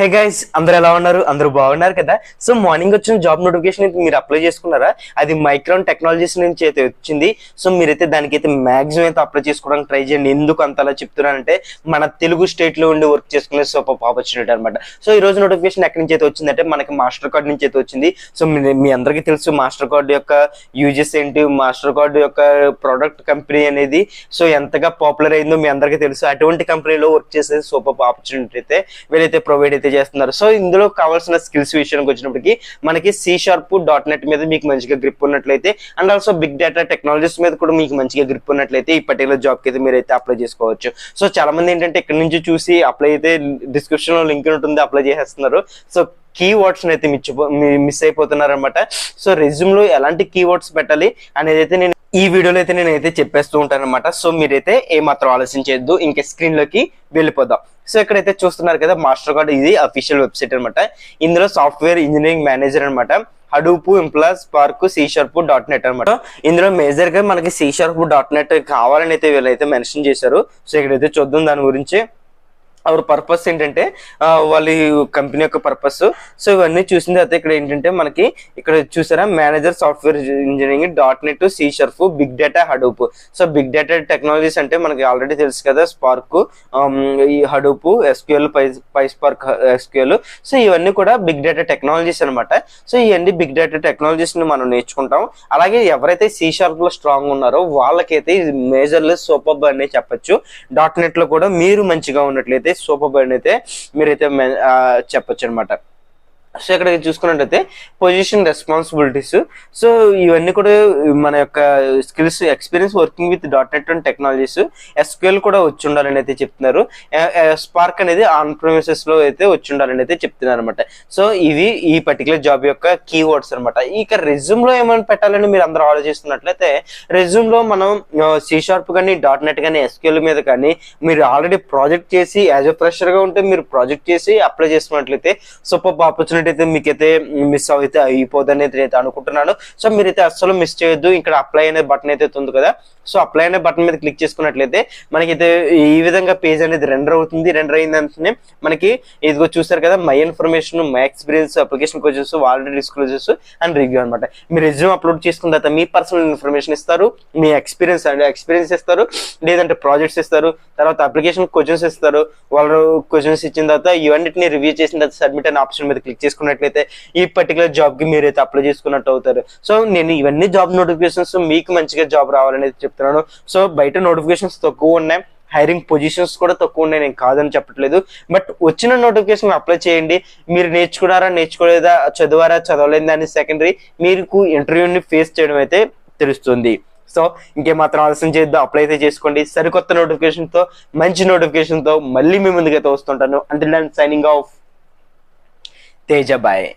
Hey guys అందరు ఎలా ఉన్నారు? అందరూ బాగున్నారు కదా? సో మార్నింగ్ వచ్చిన జాబ్ నోటిఫికేషన్ అయితే మీరు అప్లై చేసుకున్నారా? అది మైక్రాన్ టెక్నాలజీస్ నుంచి అయితే వచ్చింది. సో మీరైతే దానికైతే మాక్సిమం అయితే అప్లై చేసుకోవడానికి ట్రై చేయండి. ఎందుకు అంతలా చెప్తున్నానంటే మన తెలుగు స్టేట్లో ఉండి వర్క్ చేసుకునే సూపర్ ఆపర్చునిటీ అనమాట సో ఈ రోజు నోటిఫికేషన్ ఎక్కడి నుంచి అయితే వచ్చిందంటే మనకి మాస్టర్ కార్డ్ నుంచి అయితే వచ్చింది. సో మీ- మీ అందరికీ తెలుసు మాస్టర్ కార్డ్ యొక్క యూజెస్ ఏంటి మాస్టర్ కార్డ్ యొక్క ప్రోడక్ట్ కంపెనీ అనేది సో ఎంతగా పాపులర్ అయిందో మీ అందరికీ తెలుసు. అటువంటి కంపెనీలో వర్క్ చేసేది సూపర్ ఆపర్చునిటీ అయితే వీళ్ళైతే ప్రొవైడ్ అయితే చేస్తున్నారు. సో ఇందులో కావాల్సిన స్కిల్స్ విషయానికి వచ్చినప్పటికి మనకి సి షార్ప్ డాట్ నెట్ మీద మీకు మంచిగా గ్రిప్ ఉన్నట్లయితే and also big data technologies మీద కూడా మీకు మంచిగా గ్రిప్ ఉన్నట్లయితే ఈ పర్టికులర్ జాబ్కి అయితే మీరు అయితే అప్లై చేసుకోవచ్చు. సో చాలా మంది ఏంటంటే ఇక్కడ నుంచి చూసి అప్లై అయితే డిస్క్రిప్షన్లో లింక్ ఉంటుంది అప్లై చేసేస్తున్నారు. సో కీవర్డ్స్ అయితే మిచ్చిపో మిస్ అయిపోతున్నారు అనమాట సో రెజ్యూమ్లో ఎలాంటి కీవర్డ్స్ పెట్టాలి అనేది అయితే నేను ఈ వీడియోలో అయితే నేను అయితే చెప్పేస్తూ ఉంటాను అనమాట సో మీరైతే ఏమాత్రం ఆలోచించద్దు ఇంకా స్క్రీన్లోకి వెళ్ళిపోదాం. సో ఇక్కడైతే చూస్తున్నారు కదా మాస్టర్ కార్డ్ ఇది అఫీషియల్ వెబ్సైట్ అనమాట ఇందులో సాఫ్ట్వేర్ ఇంజనీరింగ్ మేనేజర్ అన్నమాట. Hadoop ఇంప్లాస్ Spark C sharp dot net అనమాట ఇందులో మేజర్గా మనకి సి షార్ప్ డాట్ నెట్ కావాలని అయితే వీళ్ళైతే మెన్షన్ చేశారు. సో ఇక్కడైతే చూద్దాం దాని గురించి. అవర్ పర్పస్ ఏంటంటే వాళ్ళ కంపెనీ యొక్క పర్పస్ సో ఇవన్నీ చూసిన తర్వాత ఇక్కడ ఏంటంటే మనకి ఇక్కడ చూసారా manager software engineering dot net C sharp big data Hadoop so big data technologies అంటే మనకి ఆల్రెడీ తెలుసు కదా స్పార్క్ um, ఈ Hadoop SQL py PySpark SQL so ఇవన్నీ కూడా బిగ్ డేటా టెక్నాలజీస్ అన్నమాట. సో ఇవన్నీ బిగ్ డేటా టెక్నాలజీస్ని మనం నేర్చుకుంటాం. అలాగే ఎవరైతే సి షార్ప్లో స్ట్రాంగ్ ఉన్నారో వాళ్ళకైతే ఇది లెస్ సూపర్ అనే చెప్పొచ్చు. డాట్ నెట్లో కూడా మీరు మంచిగా ఉన్నట్లయితే సూపర్ బర్న్ అయితే మీరైతే ఆ, చెప్పొచ్చు అనమాట సో ఇక్కడ చూసుకున్నట్టయితే పొజిషన్ రెస్పాన్సిబిలిటీస్. సో ఇవన్నీ కూడా మన యొక్క skills experience working with dot net and technologies SQL కూడా వచ్చి ఉండాలని అయితే చెప్తున్నారు. స్పార్క్ అనేది ఆన్ ప్రొమిసెస్లో అయితే వచ్చి ఉండాలని అయితే చెప్తున్నారు అనమాట సో ఇవి ఈ పర్టికులర్ జాబ్ యొక్క కీవర్డ్స్ అనమాట ఇక రెజ్యూమ్లో ఏమైనా పెట్టాలని మీరు అందరూ ఆలోచిస్తున్నట్లయితే రెజ్యూమ్లో మనం సి షార్ప్ కానీ డాట్ నెట్ కానీ ఎస్క్యూఎల్ మీద కానీ మీరు ఆల్రెడీ ప్రాజెక్ట్ చేసి యాజ్ ఎ ఫ్రెషర్గా ఉంటే మీరు ప్రాజెక్ట్ చేసి అప్లై చేసుకున్నట్లయితే సూపర్ ఆపర్చునిటీ అయితే మీకైతే మిస్ అయితే అయిపోదని అయితే నేను అనుకుంటున్నాను. సో మీరైతే అస్సలు మిస్ చేయొద్దు. ఇక్కడ అప్లై అనే బటన్ అయితే ఉంది కదా. సో అప్లై అనే బటన్ మీద క్లిక్ చేసుకున్నట్లయితే మనకైతే ఈ విధంగా పేజ్ అనేది రెండర్ అవుతుంది. రెండర్ అయింది మనకి ఇదిగో చూసారు కదా my information my experience application coaches already discloses and review అనమాట మీ రెజ్యూమ్ అప్లోడ్ చేసుకున్న తర్వాత మీ పర్సనల్ ఇన్ఫర్మేషన్ ఇస్తారు మీ ఎక్స్పీరియన్స్ అండ్ ఎక్స్పీరియన్స్ ఇస్తారు లేదంటే ప్రాజెక్ట్స్ ఇస్తారు తర్వాత అప్లికేషన్ క్వశ్చన్స్ ఇస్తారు వాళ్ళు క్వశ్చన్స్ ఇచ్చిన తర్వాత ఇవన్నిటిని రివ్యూ చేసిన తర్వాత సబ్మిట్ అనే ఆప్షన్ మీద క్లిక్ చేసుకున్నట్లయితే ఈ పర్టికులర్ జాబ్కి మీరైతే అప్లై చేసుకున్నట్టు అవుతారు. సో నేను ఇవన్నీ జాబ్ నోటిఫికేషన్స్ మీకు మంచిగా జాబ్ రావాలని చెప్తున్నాను. సో బయట నోటిఫికేషన్స్ తక్కువ ఉన్నాయి. హైరింగ్ పొజిషన్స్ కూడా తక్కువ ఉన్నాయి. నేను కాదని చెప్పట్లేదు. బట్ వచ్చిన నోటిఫికేషన్ అప్లై చేయండి. మీరు నేర్చుకున్నారా నేర్చుకోలేదా చదివారా చదవలేదా అని సెకండరీ మీకు ఇంటర్వ్యూని ఫేస్ చేయడం అయితే తెలుస్తుంది. సో ఇంకేమాత్రం ఆలస్యం చేద్దాం అప్లై అయితే చేసుకోండి. సరికొత్త నోటిఫికేషన్తో మంచి నోటిఫికేషన్తో మళ్ళీ మీ ముందుకైతే వస్తుంటాను. అంటే సైనింగ్ ఆఫ్ तेजब आए।